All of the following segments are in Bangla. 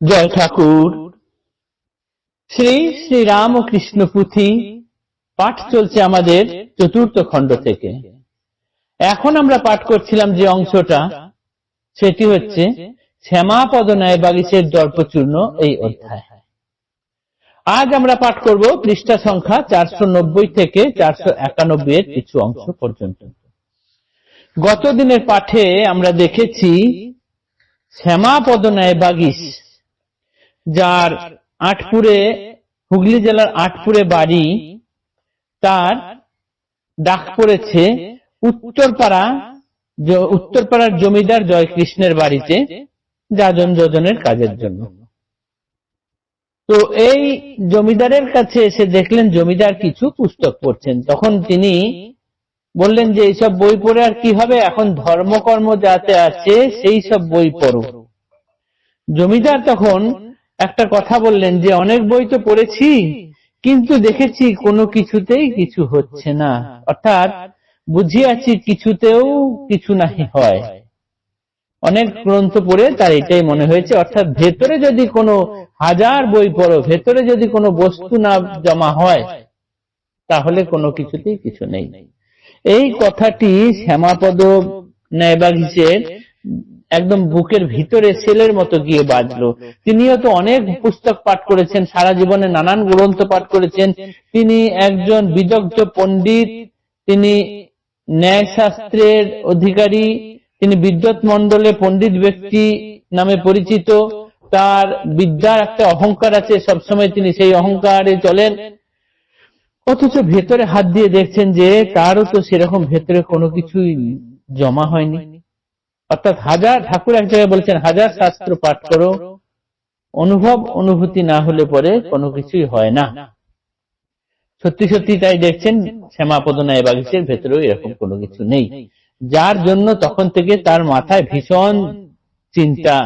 জয় ঠাকুর। শ্রী শ্রী রাম ও কৃষ্ণ পুঁথি পাঠ চলছে আমাদের চতুর্থ খণ্ড থেকে। এখন আমরা পাঠ করছিলাম যে অংশটা, সেটি হচ্ছে শ্যামাপদ ন্যায় বাগিচের দর্পচূর্ণ এই অধ্যায়। আজ আমরা পাঠ করব পৃষ্ঠা সংখ্যা চারশো নব্বই থেকে চারশো একানব্বই এর কিছু অংশ পর্যন্ত। গত দিনের পাঠে আমরা দেখেছি, শ্যামাপদ ন্যায় বাগিস যার আটপুরে, হুগলি জেলার আটপুরে বাড়ি, তার ডাক পড়েছে উত্তরপাড়া উত্তরপাড়ার জমিদার জয়কৃষ্ণের বাড়িতে যাজন যোজনের কাজের জন্য। তো এই জমিদারের কাছে এসে দেখলেন জমিদার কিছু পুস্তক পড়ছেন। তখন তিনি বললেন যে, এইসব বই পড়ে আর কি হবে? এখন ধর্মকর্ম যাতে আছে, সেই সব বই পড়ো। জমিদার তখন একটা কথা বললেন যে, অনেক বই তো পড়েছি, কিন্তু দেখেছি কোনো কিছুতেই কিছু হচ্ছে না। অর্থাৎ বুঝিয়াছি কিছুতেও কিছু নাহি হয়। অনেক গ্রন্থ পড়ে তার এটাই মনে হয়েছে। অর্থাৎ ভেতরে যদি কোনো হাজার বই পড়ো, ভেতরে যদি কোনো বস্তু না জমা হয়, তাহলে কোনো কিছুতেই কিছু নেই। এই কথাটি শ্যামাপদ ন্যায়বাগিচের একদম বুকের ভিতরে সেলের মতো গিয়ে বাজলো। তিনিও তো অনেক পুস্তক পাঠ করেছেন, সারা জীবনে নানান গ্রন্থ পাঠ করেছেন। তিনি একজন বিদগ্ধ পণ্ডিত, তিনি ন্যায়শাস্ত্রের অধিকারী, তিনি বিদ্যুৎ মন্ডলে পণ্ডিত ব্যক্তি নামে পরিচিত। তার বিদ্যার একটা অহংকার আছে, সবসময় তিনি সেই অহংকারে চলেন। অথচ ভেতরে হাত দিয়ে দেখছেন যে, তারও তো সেরকম ভেতরে কোনো কিছুই জমা হয়নি। অর্থাৎ হাজার ঠাকুর এক জায়গায় বলছেন, হাজার শাস্ত্র পাঠ করো। অনুভব, অনুভূতি না হলে পরে কোনো কিছুই হয় না। সত্যি সত্যি তাই দেখছেন শ্যামাপদ ন্যায় বাগিচের ভেতরেও এরকম কোনো কিছু নেই। যার জন্য তখন থেকে তার মাথায় ভীষণ চিন্তা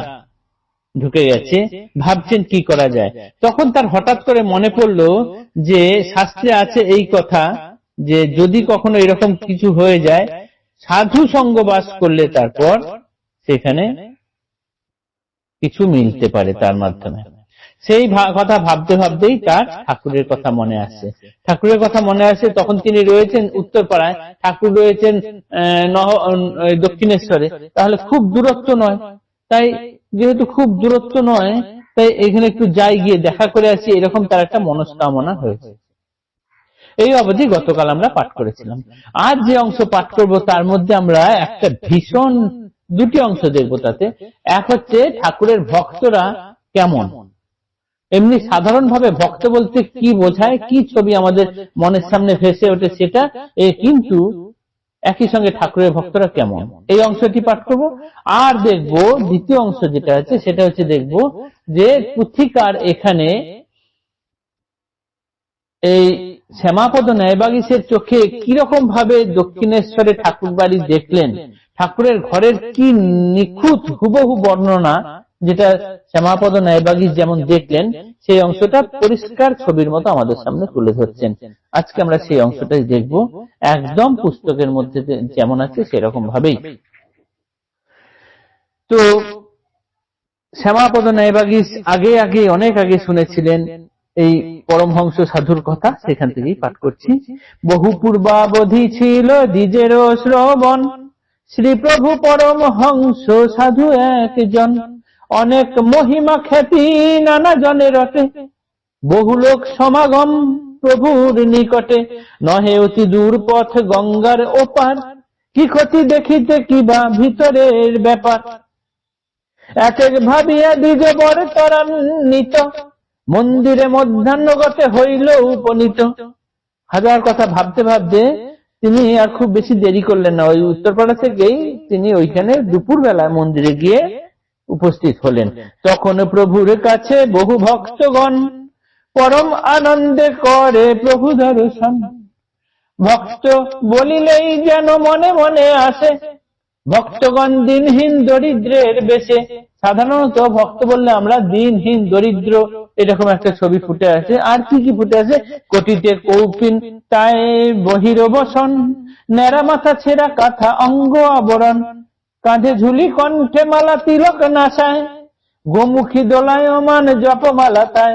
ঢুকে গেছে, ভাবছেন কি করা যায়। তখন তার হঠাৎ করে মনে পড়ল যে, শাস্ত্রে আছে এই কথা যে, যদি কখনো এরকম কিছু হয়ে যায় সাধু সঙ্গ বাস করলে তারপর সেখানে কিছু মিলতে পারে তার মাধ্যমে। সেই কথা ভাবতে ভাবতেই তার ঠাকুরের কথা মনে আসে। ঠাকুরের কথা মনে আসে তখন তিনি রয়েছেন উত্তরপাড়ায়। ঠাকুর রয়েছেন দক্ষিণেশ্বরে। তাহলে খুব দূরত্ব নয়। তাই যেহেতু খুব দূরত্ব নয়, তাই এখানে একটু যাই গিয়ে দেখা করে আসি, এরকম তার একটা মনস্কামনা হয়েছে। এই অবধি গতকাল আমরা পাঠ করেছিলাম। আজ যে অংশ পাঠ করব, তার মধ্যে আমরা একটা ভীষণ দুটি অংশ দেখব তাতে। এক হচ্ছে ঠাকুরের ভক্তরা কেমন? এমনি সাধারণভাবে ভক্ত বলতে কি বোঝায়, কি ছবি আমাদের মনের সামনে ভেসে ওঠে সেটা কিন্তু একই সঙ্গে ঠাকুরের ভক্তরা কেমন? এই অংশটি পাঠ করব। আর দেখব দ্বিতীয় অংশ যেটা আছে, সেটা হচ্ছে দেখব যে পুথিকার এখানে এই শ্যামাপদ ন্যায়বাগিসের চোখে কীরকম ভাবে দক্ষিণেশ্বরে ঠাকুর বাড়ি দেখলেন? ঠাকুরের ঘরের কি নিখুঁত হুবহু বর্ণনা যেটা শ্যামাপদ ন্যায়বাগিস যেমন দেখলেন, সেই অংশটা পরিষ্কার ছবির মতো আমাদের সামনে তুলে ধরছেন। আজকে আমরা সেই অংশটাই দেখব। একদম পুস্তকের মধ্যে যেমন আছে সেরকম ভাবেই তো, শ্যামাপদ ন্যায়বাগিস আগে আগে অনেক আগে শুনেছিলেন এই পরমহংস সাধুর কথা সেখান থেকেই পাঠ করছি। বহু পূর্বাবধি ছিল দ্বিজের শ্রবণ। শ্রীপ্রভু পরমহংস সাধু একজন। অনেক মহিমা খ্যাতি নানা জনের বহু লোক সমাগম প্রভুর নিকটে। নহে অতি দূর পথ গঙ্গার ওপার। কি ক্ষতি দেখিতে কিবা ভিতরের ব্যাপার? এক এক ভাবিয়া দ্বিজ বর ত্বরান্বিত। মন্দিরে মধ্যাহ্ন গতে হইল উপনীত। হাজার কথা ভাবতে ভাবতে তিনি আর খুব বেশি দেরি করলেন না। ওই উত্তরপাড়া থেকেই তিনি ওইখানে দুপুর বেলায় মন্দিরে গিয়ে উপস্থিত হলেন। তখন প্রভুর কাছে বহু ভক্তগণ পরম আনন্দে করে প্রভু দর্শন। ভক্ত বলিলেই যেন মনে মনে আসে। ভক্তগণ দিনহীন দরিদ্রের বেশে। সাধারণত ভক্ত বললে আমরা দিনহীন দরিদ্র এরকম একটা ছবি ফুটে আছে। আর কি কি ফুটে আছে? কোটিতে কৌপিন, তাই বহির বসন ন্যাড়া মাথা ছেঁড়া কাঁথা, অঙ্গ আবরণ, কাঁধে ঝুলি কণ্ঠে মালা তিলক নাশায়, গোমুখী দোলায়মান জপমালা তাই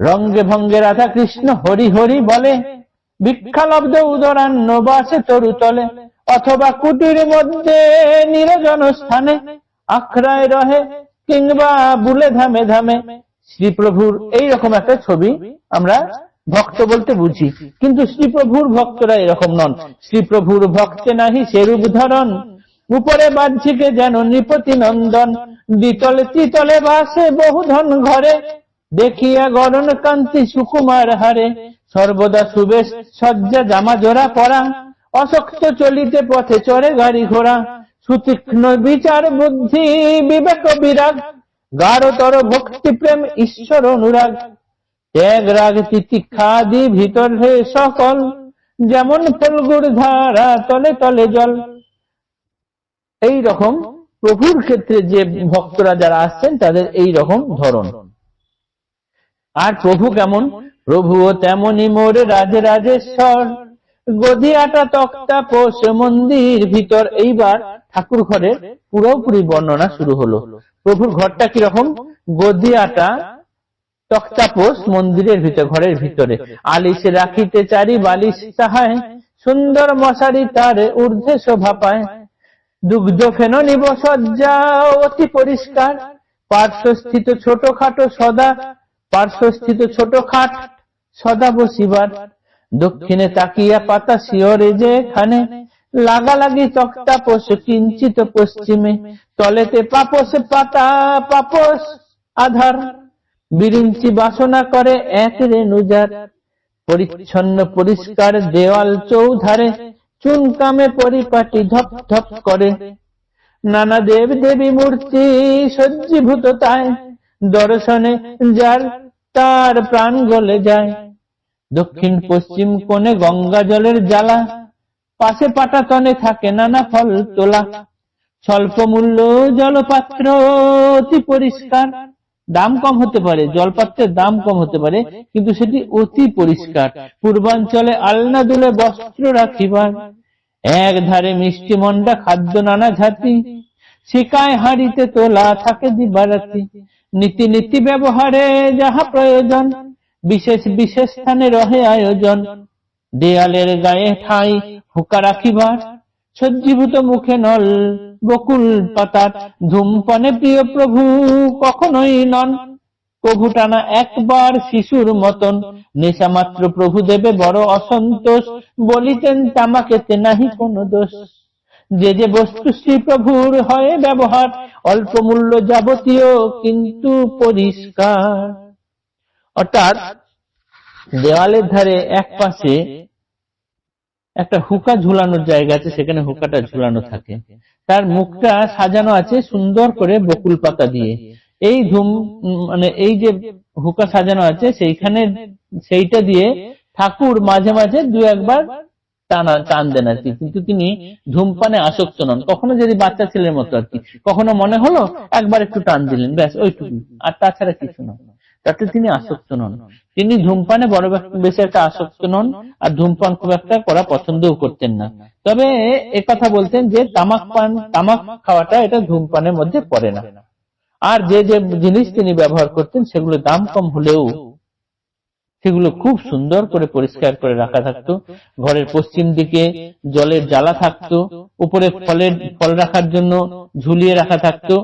রঙ্গে ভঙ্গে রাধা কৃষ্ণ হরি হরি বলে ভিক্ষালব্ধ উদরান্ন বাসে তরু তলে, অথবা কুটির মধ্যে নিরজন স্থানে, আখড়ায় রহে কিংবা বুলে ধামে ধামে শ্রীপ্রভুর এইরকম একটা ছবি আমরা ভক্ত বলতে বুঝি। কিন্তু শ্রীপ্রভুর ভক্তরা এরকম নন। শ্রীপ্রভুর ভক্তে নাহি সেরূপ ধরন। উপরে বাহ্যিকে যেন নৃপতি নন্দন। দ্বিতলে ত্রিতলে বাসে বহুধন ঘরে। দেখিয়া গরণ কান্তি সুকুমার হারে। সর্বদা সুবেশ সজ্জা জামা জোড়া পরা। অশক্ত চলিতে পথে চড়ে গাড়ি ঘোড়া। সুতীক্ষ্ণ বিচার বুদ্ধি বিবেক বিরাগ। গাঢ়তর ভক্তি প্রেম ঈশ্বর অনুরাগ। ত্যাগ রাগ তিতিক্ষাদি ভিতর হে সকল, যেমন ফলগুর ধারা তলে তলে জল। এই রকম প্রভুর ক্ষেত্রে যে ভক্তরা যারা আসছেন, তাদের এই রকম ধরন। আর প্রভু কেমন? প্রভুও তেমনই মোর রাজে রাজেশ্বর। গদিয়াটা তক্তা পোষ মন্দির ভিতর এইবার ঠাকুর ঘরের পুরোপুরি বর্ণনা শুরু হলো। প্রভুর ঘরটা কীরকম? গদিয়াটা তক্তাপোষ মন্দিরের ভিতর, ঘরের ভিতরে। রাখিতে চারি বালিশ তাহায়, সুন্দর মশারি তার ঊর্ধ্বে শোভা পায়। দুগ্ধ ফেন নিব সজ্জা অতি পরিষ্কার। পার্শ্বস্থিত ছোটখাটো সদা, পার্শ্বস্থিত ছোট খাট সদা বসিবার। দক্ষিণে তাকিয়া পাতা শিওরে যে এখানে লাগালাগি তক্তা পোষ, কিঞ্চিত পশ্চিমে তলেতে পাপস পাতা পাপস আধার। বিরিঞ্চি বাসনা করে এক রেণুজার। পরিচ্ছন্ন পরিষ্কার দেওয়াল চৌধারে চুনকামে পরিপাটি ধপ ধপ করে। নানা দেব দেবী মূর্তি সজ্জীভূত তাই। দর্শনে যার তার প্রাণ গলে যায়। দক্ষিণ পশ্চিম কোণে গঙ্গা জলের জ্বালা, পাশে পাটাতনে থাকে নানা ফল তোলা। স্বল্প মূল্য জলপাত্র অতি পরিষ্কার, দাম কম হতে পারে, জলপাত্রের দাম কম হতে পারে, কিন্তু সেটি অতি পরিষ্কার। পূর্বাঞ্চলে আলনা দুলে বস্ত্র রাখিবার এক ধারে মিষ্টি মন্ডা, খাদ্য নানা ঝাঁতি শিকায় হাড়িতে তোলা থাকে দিবারাতি। নীতি নীতি ব্যবহারে যাহা প্রয়োজন বিশেষ বিশেষ স্থানে রহে আয়োজন। দেয়ালের গায়ে ঠাই, হুকা রাখিবার, সজ্জীভূত মুখে নল, বকুল পাতার ধূমপানে প্রিয় প্রভু কখনোই নন। প্রভু টানা একবার শিশুর মতন নেশা মাত্র প্রভু দেবে বড় অসন্তোষ, বলিতেন তামাকেতে নাহি কোনো দোষ। যে যে বস্তু শ্রী প্রভুর হয় ব্যবহার, অল্প মূল্য যাবতীয় কিন্তু পরিষ্কার। অর্থাৎ দেওয়ালের ধারে এক পাশে একটা হুকা ঝুলানোর জায়গা আছে, সেখানে হুকাটা ঝুলানো থাকে। তার মুখটা সাজানো আছে সুন্দর করে বকুল পাতা দিয়ে। এই ধুম মানে এই যে হুকা সাজানো আছে, সেইখানে সেইটা দিয়ে ঠাকুর মাঝে মাঝে দু একবার টানা, টান দেন আর কি। কিন্তু তিনি ধূমপানে আসক্ত নন। কখনো যদি বাচ্চা ছেলের মতো আর কি। কখনো মনে হলো একবার একটু টান দিলেন, ব্যাস ওইটুকু আর তাছাড়া কিছু নয়। তাতে তিনি আসক্ত নন। তিনি ধূমপানে বড় বেশি একটা আসক্ত নন আর ধূমপান খুব একটা করা পছন্দও করতেন না। তবে কথা বলতেন যে তামাক পান তামাক খাওয়াটা এটা ধূমপানের মধ্যে পড়ে না। আর যে যে জিনিস তিনি ব্যবহার করতেন সেগুলো দাম কম হলেও সেগুলো খুব সুন্দর করে পরিষ্কার করে রাখা থাকতো। ঘরের পশ্চিম দিকে জলের জ্বালা থাকতো। উপরে ফলের ফল রাখার জন্য ঝুলিয়ে রাখা থাকতো।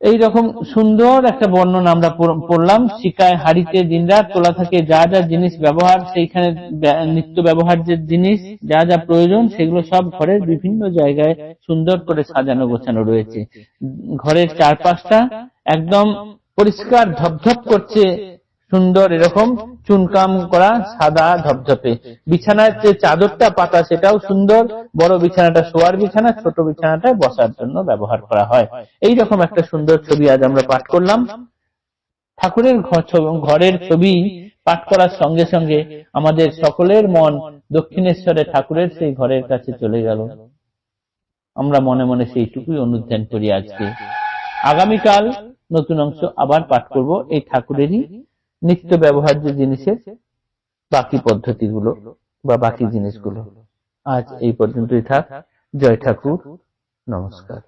এই রকম সুন্দর একটা বর্ণনা আমরা পড়লাম। শিকায় হাড়িতে দিনরাত তোলা থাকে যা যা জিনিস ব্যবহার, সেইখানে নিত্য ব্যবহার যে জিনিস, যা যা প্রয়োজন, সেগুলো সব ঘরের বিভিন্ন জায়গায় সুন্দর করে সাজানো, গোছানো রয়েছে। ঘরের চারপাশটা একদম পরিষ্কার, ধপধপ করছে সুন্দর এরকম চুনকাম করা সাদা ধপধপে। বিছানার যে চাদরটা পাতা, সেটাও সুন্দর। বড় বিছানাটা, শোয়ার বিছানা, ছোট বিছানাটা বসার জন্য ব্যবহার করা হয়। এই রকম একটা সুন্দর ছবি আজ আমরা পাঠ করলাম। ঠাকুরের ঘরের ছবি পাঠ করার সঙ্গে সঙ্গে আমাদের সকলের মন দক্ষিণেশ্বরে ঠাকুরের সেই ঘরের কাছে চলে গেল। আমরা মনে মনে সেইটুকুই অনুধ্যান করি আজকে। আগামীকাল নতুন অংশ আবার পাঠ করব। এই ঠাকুরেরই নিত্য ব্যবহার্য জিনিসের বাকি পদ্ধতিগুলো বা বাকি জিনিসগুলো। আজ এই পর্যন্তই থাক। জয় ঠাকুর। নমস্কার।